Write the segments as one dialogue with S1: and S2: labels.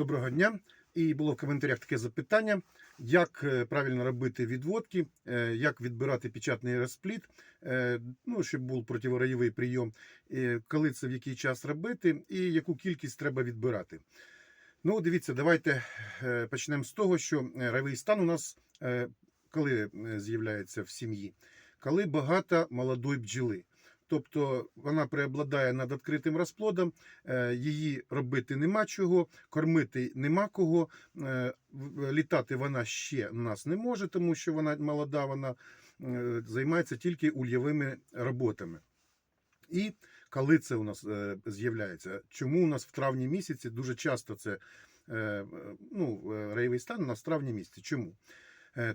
S1: Доброго дня. І було в коментарях таке запитання, як е, правильно робити відводки, е, як відбирати печатний розпліт, е, ну, щоб був противораєвий прийом, коли це в який час робити і яку кількість треба відбирати. Ну, дивіться, давайте почнемо з того, що райовий стан у нас коли з'являється в сім'ї, коли багато молодої бджоли. Тобто вона преобладає над відкритим розплодом, е, її робити нема чого, кормити нема кого. е, Літати вона ще у нас не може, тому що вона молода, вона е, займається тільки ульєвими роботами. І коли це у нас з'являється? Чому у нас в травні місяці дуже часто це ну, рейовий стан у нас в травні місяці? Чому?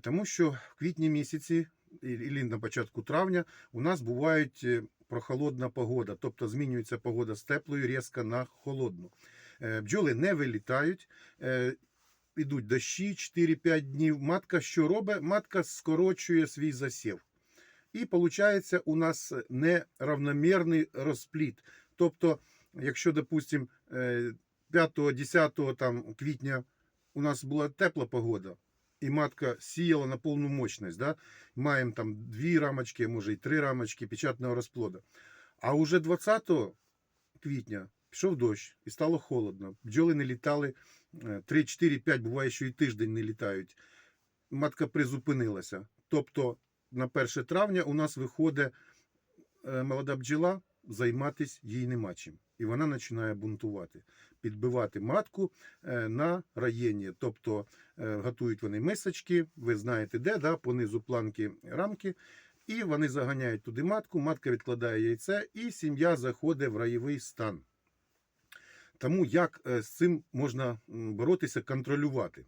S1: Тому що в квітні місяці і на початку травня у нас бувають прохолодна погода, тобто змінюється погода з теплої різко на холодну. Е, Бджоли не вилітають, е, ідуть дощі 4-5 днів. Матка що робить? Матка скорочує свій засів. І виходить у нас неравномірний розпліт. Тобто, якщо, допустимо, 5-10 квітня у нас була тепла погода, і матка сіяла на повну мощність, да? маємо там дві рамочки, може і три рамочки печатного розплода. А уже 20 квітня пішов дощ і стало холодно. Бджоли не літали 3, 4, 5, буває, що і тиждень не літають. Матка призупинилася. Тобто на 1 травня у нас виходить е, молода бджола, займатися їй нема чим. І вона починає бунтувати, підбивати матку е, на раєння. Тобто е, готують вони мисочки, ви знаєте де, да, понизу планки рамки. І вони заганяють туди матку, матка відкладає яйце, і сім'я заходить в раєвий стан. Тому як е, з цим можна боротися, контролювати?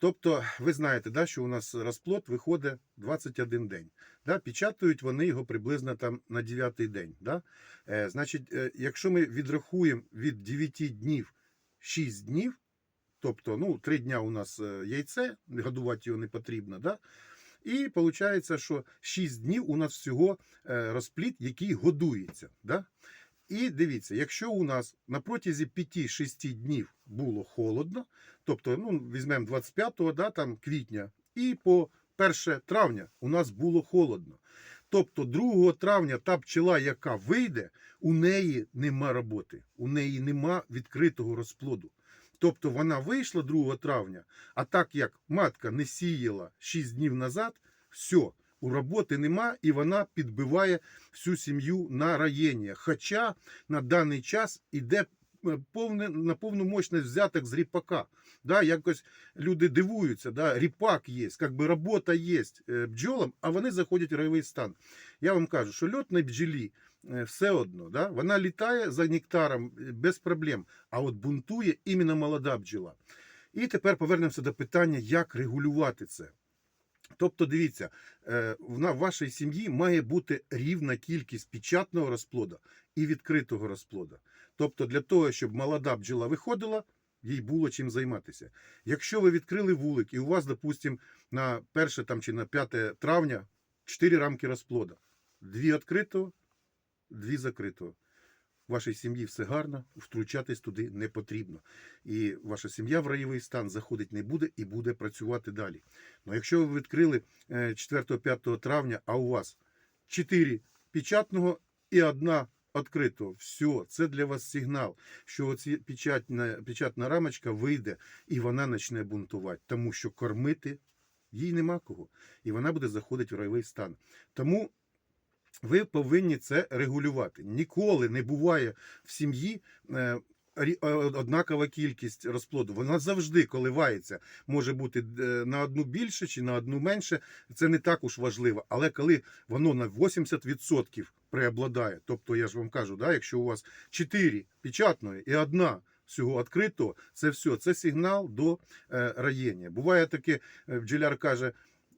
S1: Тобто, ви знаєте, да, що у нас розплод виходить 21 день. Да, печатають вони його приблизно там на 9 день. Да? Е, значить, е, якщо ми відрахуємо від 9 днів 6 днів, тобто ну, 3 дня у нас е, яйце, годувати його не потрібно, да? і виходить, що 6 днів у нас всього е, розплід, який годується. Да? І дивіться, якщо у нас на протязі 5-6 днів було холодно, тобто ну, візьмемо 25 да, там, квітня, і по 1 травня у нас було холодно. Тобто 2 травня та пчела, яка вийде, у неї нема роботи, у неї нема відкритого розплоду. Тобто вона вийшла 2 травня, а так як матка не сіяла 6 днів назад, все, у роботи нема, і вона підбиває всю сім'ю на раєння. Хоча на даний час іде е, повне, на повну мощність взяток з ріпака. Да, якось люди дивуються, да, ріпак є, як би робота є е, бджолам, а вони заходять в райовий стан. Я вам кажу, що льотна бджолі е, все одно, да, вона літає за нектаром без проблем, а от бунтує іменно молода бджола. І тепер повернемося до питання, як регулювати це. Тобто, дивіться, е, в вашій сім'ї має бути рівна кількість печатного розплода і відкритого розплода. Тобто, для того, щоб молода бджола виходила, їй було чим займатися. Якщо ви відкрили вулик, і у вас, допустимо, на 1 там, чи на 5 травня 4 рамки розплода, дві відкритого, дві закритого. Вашій сім'ї все гарно, втручатись туди не потрібно. І ваша сім'я в раєвий стан заходить не буде і буде працювати далі. Ну, якщо ви відкрили е, 4-5 травня, а у вас 4 печатного і одна відкритого, все, це для вас сигнал, що оці печатна, печатна рамочка вийде і вона почне бунтувати, тому що кормити їй нема кого. І вона буде заходити в райовий стан. Тому ви повинні це регулювати. Ніколи не буває в сім'ї. е, е, Однакова кількість розплоду. Вона завжди коливається. Може бути е, на одну більше чи на одну менше. Це не так уж важливо. Але коли воно на 80% преобладає, тобто я ж вам кажу, да, якщо у вас 4 печатної і одна всього відкритого, це все, це сигнал до раєння. Буває таке, бджоляр каже: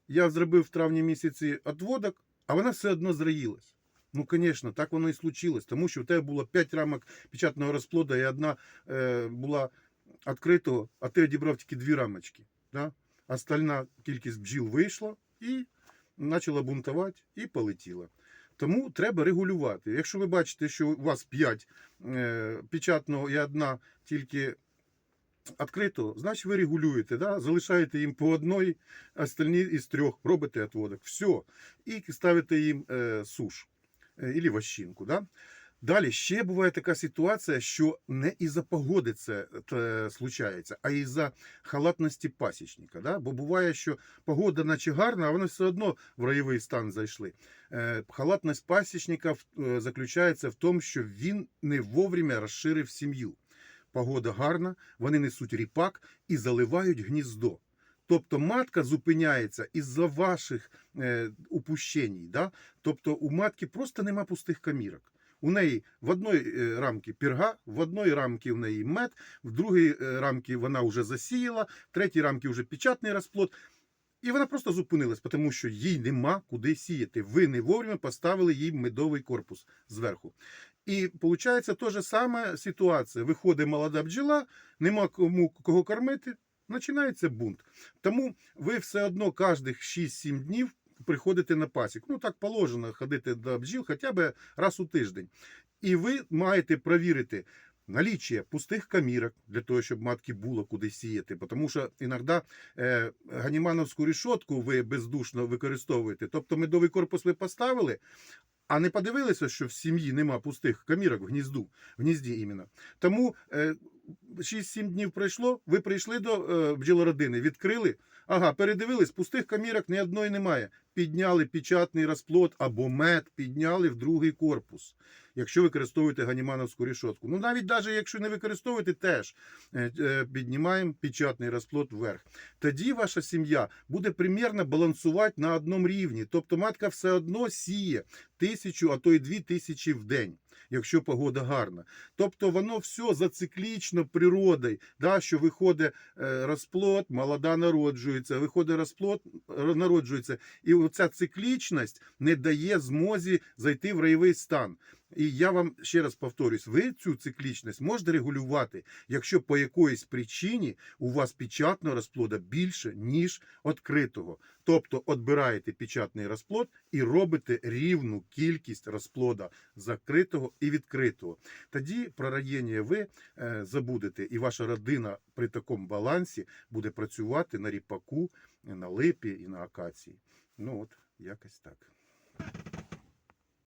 S1: я зробив в травні місяці відводок, а вона все одно зраїлась. Ну, звісно, так воно і случилось, тому що в тебе було 5 рамок печатного розплода і одна е, була відкритого, а ти одібрав тільки дві рамочки. Да? Остальна кількість бджіл вийшла і почала бунтувати і полетіла. Тому треба регулювати. Якщо ви бачите, що у вас 5 е, печатного і одна тільки відкрито, значить ви регулюєте, да? залишаєте їм по одній, остальні із трьох робите відводок. Все. І ставите їм е, суш е, і вощинку. Да? Далі ще буває така ситуація, що не із-за погоди це е, случається, а із-за халатності пасічника. Да? Бо буває, що погода наче гарна, а вони все одно в райовий стан зайшли. Е, Халатність пасічника е, заключається в тому, що він не вовремя розширив сім'ю. Погода гарна, вони несуть ріпак і заливають гніздо. Тобто матка зупиняється із-за ваших е, упущень. Да? Тобто у матки просто нема пустих камірок. У неї в одній е, рамці пірга, в одній рамці в неї мед, в другій е, рамці вона вже засіяла, в третій рамці вже печатний розплод. І вона просто зупинилась, тому що їй нема куди сіяти. Ви не вовремя поставили їй медовий корпус зверху. І виходить та ж сама ситуація. Виходить молода бджола, нема кому кого кормити, починається бунт. Тому ви все одно кожних 6-7 днів приходите на пасік. Ну так положено ходити до бджіл хоча б раз у тиждень. І ви маєте перевірити наліччя пустих камірок для того, щоб матки було куди сіяти. Тому що іноді е, ганімановську рішотку ви бездушно використовуєте. Тобто медовий корпус ви поставили, а не подивилися, що в сім'ї нема пустих камірок в гнізду, в гнізді іменно. Тому е, 6-7 днів пройшло, ви прийшли до е, бджолородини, відкрили. Ага, передивились, пустих камірок ні одної немає. Підняли печатний розплод або мед, підняли в другий корпус, якщо використовуєте ганімановську рішотку. Ну навіть навіть якщо не використовуєте, теж е, е, піднімаємо печатний розплод вверх. Тоді ваша сім'я буде примірно балансувати на одному рівні. Тобто матка все одно сіє тисячу, а то й дві тисячі в день. Якщо погода гарна, тобто воно все зациклічно природою, да, що виходить е, розплод, молода народжується, виходить розплод, народжується, і оця циклічність не дає змозі зайти в райовий стан. І я вам ще раз повторюсь: ви цю циклічність можете регулювати, якщо по якоїсь причині у вас печатного розплода більше, ніж відкритого. Тобто відбираєте печатний розплод і робите рівну кількість розплода закритого і відкритого. Тоді про роєння ви е, забудете, і ваша родина при такому балансі буде працювати на ріпаку, на липі і на акації. Ну от, якось так.